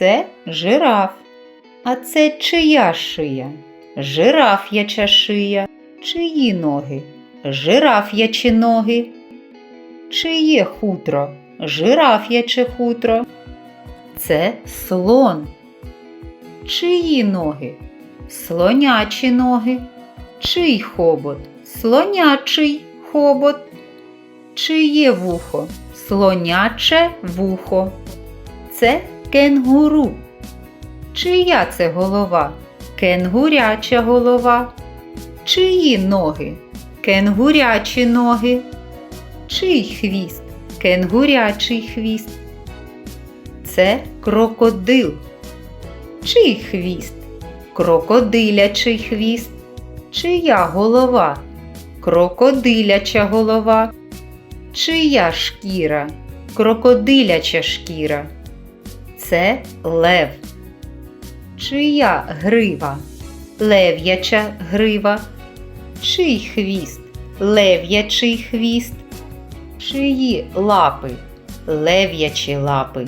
Це жираф. А це чия шия? Жираф'яча шия. Чиї ноги? Жираф'ячі ноги. Чиє хутро? Жираф'яче хутро. Це слон. Чиї ноги? Слонячі ноги. Чий хобот? Слонячий хобот. Чиє вухо? Слоняче вухо. Це кенгуру. Чия це голова? Кенгуряча голова. Чиї ноги? Кенгурячі ноги. Чий хвіст? Кенгурячий хвіст. Це крокодил. Чий хвіст? Крокодилячий хвіст. Чия голова? Крокодиляча голова. Чия шкіра? Крокодиляча шкіра. Це лев. Чия грива? Лев'яча грива. Чий хвіст? Лев'ячий хвіст. Чиї лапи? Лев'ячі лапи.